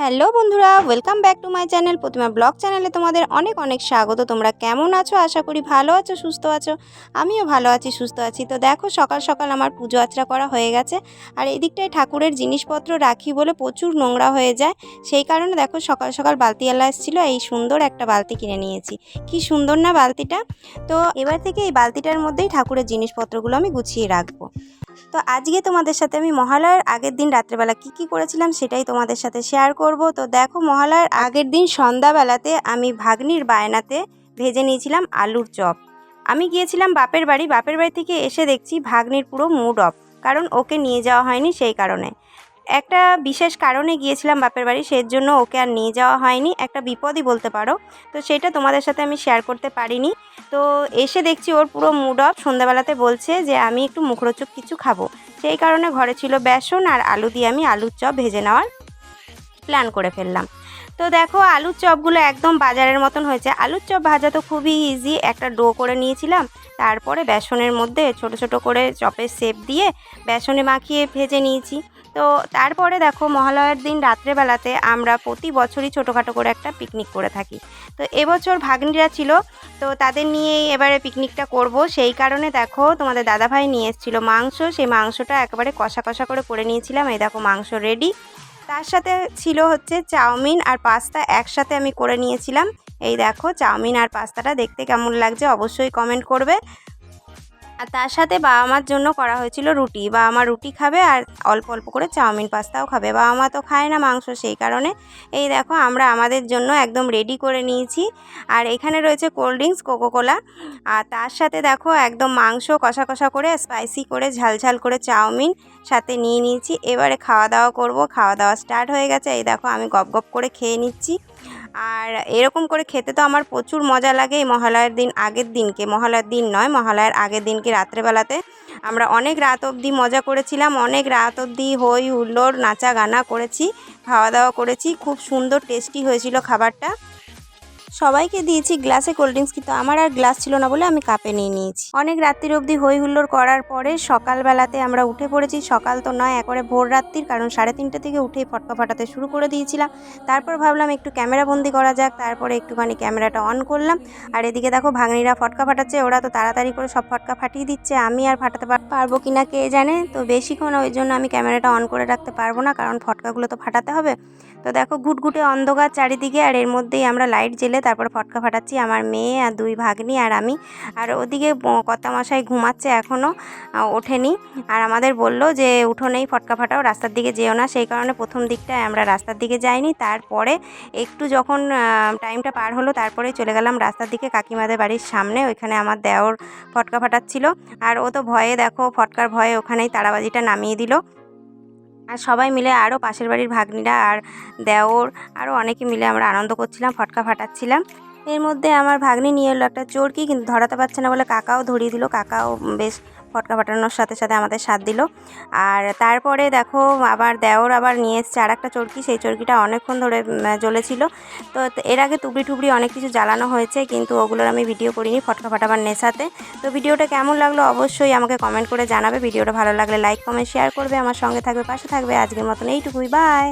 Hello বন্ধুরা welcome back to my channel Pratima blog চ্যানেলে তোমাদের অনেক অনেক স্বাগত। তোমরা কেমন আছো? আশা করি ভালো আছো, সুস্থ আছো। আমিও ভালো আছি, সুস্থ আছি। তো দেখো, সকাল সকাল আমার পুজো আচরা করা হয়ে গেছে। আর এদিকটায় ঠাকুরের জিনিসপত্র রাখি বলে প্রচুর নোংরা হয়ে যায়। সেই কারণে দেখো, সকাল সকাল বালতিওয়ালা এসেছিল। এই সুন্দর একটা বালতি কিনে নিয়েছি। কি সুন্দর না বালতিটা? তো এবার থেকে এই বালতিটার মধ্যেই ঠাকুরের জিনিসপত্রগুলো আমি গুছিয়ে রাখব। তো আজকে তোমাদের সাথে আমি মহালয়ার আগের দিন রাত্রেবেলা কি কি করেছিলাম সেটাই তোমাদের সাথে শেয়ার করব। তো দেখো মহালয়ার আগের দিন সন্ধ্যাবেলাতে আমি ভাগ্নির বায়নাতে ভেজে নিয়েছিলাম আলুর চপ। আমি গিয়েছিলাম বাপের বাড়ি বাপের বাড়ি থেকে এসে দেখছি ভাগ্নির পুরো মুড অফ কারণ ওকে নিয়ে যাওয়া হয়নি সেই কারণে। একটা বিশেষ কারণে গিয়েছিলাম বাপের বাড়ি সেই জন্য ওকে আর নিয়ে যাওয়া হয়নি। একটা বিপদই বলতে পারো। তো সেটা তোমাদের সাথে আমি শেয়ার করতে পারিনি। তো এসে দেখছি ওর পুরো মুড অফ সন্ধ্যাবেলাতে বলছে যে, আমি একটু মুখরোচক কিছু খাব। সেই কারণে ঘরে ছিল বেসন আর আলু দিয়ে আমি আলুর চপ ভেজে নেওয়ার প্ল্যান করে ফেললাম। তো দেখো, আলুর চপগুলো একদম বাজারের মতন হয়েছে। আলুর চপ ভাজা তো খুবই ইজি একটা ডো করে নিয়েছিলাম। তারপরে বেসনের মধ্যে ছোট ছোট করে চপের শেপ দিয়ে বেসনে মাখিয়ে ভেজে নিয়েছি। তো তারপরে দেখো মহালয়ার দিন রাত্রেবেলাতে আমরা প্রতি বছরই ছোটোখাটো করে একটা পিকনিক করে থাকি। তো এবছর ভাগ্নিরা ছিল, তো তাদের নিয়েই এবারে পিকনিকটা করব। সেই কারণে দেখো তোমাদের দাদাভাই নিয়ে এসেছিল মাংস, সেই মাংসটা একেবারে কষা কষা করে করে নিয়েছিলাম। এই দেখো মাংস রেডি তার সাথে ছিল হচ্ছে চাউমিন আর পাস্তা একসাথে আমি করে নিয়েছিলাম। এই দেখো চাউমিন আর পাস্তাটা দেখতে কেমন লাগছে অবশ্যই কমেন্ট করবে। আর তার সাথে বাবা মার জন্য করা হয়েছিল রুটি। বাবা মা রুটি খাবে আর অল্প অল্প করে চাউমিন পাস্তাও খাবে। বাবা মা তো খায় না মাংস সেই কারণে। এই দেখো, আমরা আমাদের জন্য একদম রেডি করে নিয়েছি। আর এখানে রয়েছে কোল্ড ড্রিঙ্কস কোকোকোলা আর তার সাথে দেখো, একদম মাংস কষা কষা করে স্পাইসি করে ঝালঝাল করে চাউমিন সাথে নিয়ে নিয়েছি। এবারে খাওয়া দাওয়া করব। খাওয়া দাওয়া স্টার্ট হয়ে গেছে। এই দেখো, আমি গপ গপ করে খেয়ে নিচ্ছি। আর এরকম করে খেতে তো আমার প্রচুর মজা লাগে এই মহালয়ার দিন আগের দিনকে। মহালয়ার দিন নয়, মহালয়ার আগের দিনকে রাত্রেবেলাতে। আমরা অনেক রাত অবধি মজা করেছিলাম, অনেক রাত অবধি হই হুল্লোড় নাচা গানা করেছি, খাওয়া দাওয়া করেছি। খুব সুন্দর, টেস্টি হয়েছিল খাবারটা। সবাইকে দিয়েছি গ্লাসে কোল্ড ড্রিঙ্কস, কিন্তু আমার আর গ্লাস ছিল না বলে আমি কাপে নিয়ে নিয়েছি। অনেক রাত্রির অবধি হই হুল্লোড় করার পরে সকালবেলাতে আমরা উঠে পড়েছি। সকাল তো নয়, একবারে ভোর রাত্রির, কারণ সাড়ে তিনটে থেকে উঠেই ফটকা ফাটাতে শুরু করে দিয়েছিলাম। তারপর ভাবলাম একটু ক্যামেরা বন্দি করা যাক, তারপরে একটুখানি ক্যামেরাটা অন করলাম। আর এদিকে দেখো ভাঙনিরা ফটকা ফাটাচ্ছে, ওরা তো তাড়াতাড়ি করে সব ফটকা ফাটিয়ে দিচ্ছে, আমি আর ফাটাতে পারব কি না কে জানে? তো বেশিক্ষণ ওই জন্য আমি ক্যামেরাটা অন করে রাখতে পারব না, কারণ ফটকাগুলো তো ফাটাতে হবে। তো দেখো ঘুটঘুটে অন্ধকার চারিদিকে, আর এর মধ্যেই আমরা লাইট জেলে তারপর ফটকা ফাটাচ্ছি আমার মেয়ে আর দুই ভাগ্নি আর আমি। আর ওদিকে কর্তামশাই ঘুমাচ্ছে এখনও ওঠেনি। আর আমাদের বলল যে উঠোনেই ফটকা ফাটাও, রাস্তার দিকে যেও না। সেই কারণে প্রথম দিকটায় আমরা রাস্তার দিকে যাইনি। তারপরে একটু যখন টাইমটা পার হলো, তারপরে চলে গেলাম রাস্তার দিকে কাকিমাদের বাড়ির সামনে। ওইখানে আমার দেওর ফটকা ফাটাচ্ছিল। আর ও তো ভয়ে, দেখো, ফটকার ভয়ে ওখানেই তারাবাজিটা নামিয়ে দিল। আর সবাই মিলে আরও পাশের বাড়ির ভাগ্নিরা আর দেওর আরও অনেকে মিলে আমরা আনন্দ করছিলাম, ফটকা ফাটাচ্ছিলাম। এর মধ্যে আমার ভাগ্নি নিয়ে এলো একটা চোরকি, কিন্তু ধরাতে পারছে না বলে কাকাও ধরিয়ে দিল। কাকাও বেশ ফটকা ফাটানোর সাথে সাথে আমাদের সাথ দিল। আর তারপরে দেখো, আবার দেওর আবার নিয়ে এসছে আর একটা চরকি। সেই চরকিটা অনেকক্ষণ ধরে জ্বলেছিল। তো এর আগে টুবড়ি টুবড়ি অনেক কিছু জ্বালানো হয়েছে, কিন্তু ওগুলোর আমি ভিডিও করিনি ফটকা ফাটাবার নেশাতে। তো ভিডিওটা কেমন লাগল অবশ্যই আমাকে কমেন্ট করে জানাবে। ভিডিওটা ভালো লাগলে লাইক কমেন্ট শেয়ার করবে। আমার সঙ্গে থাকবে, পাশে থাকবে। আজকের মতন এইটুকুই। বাই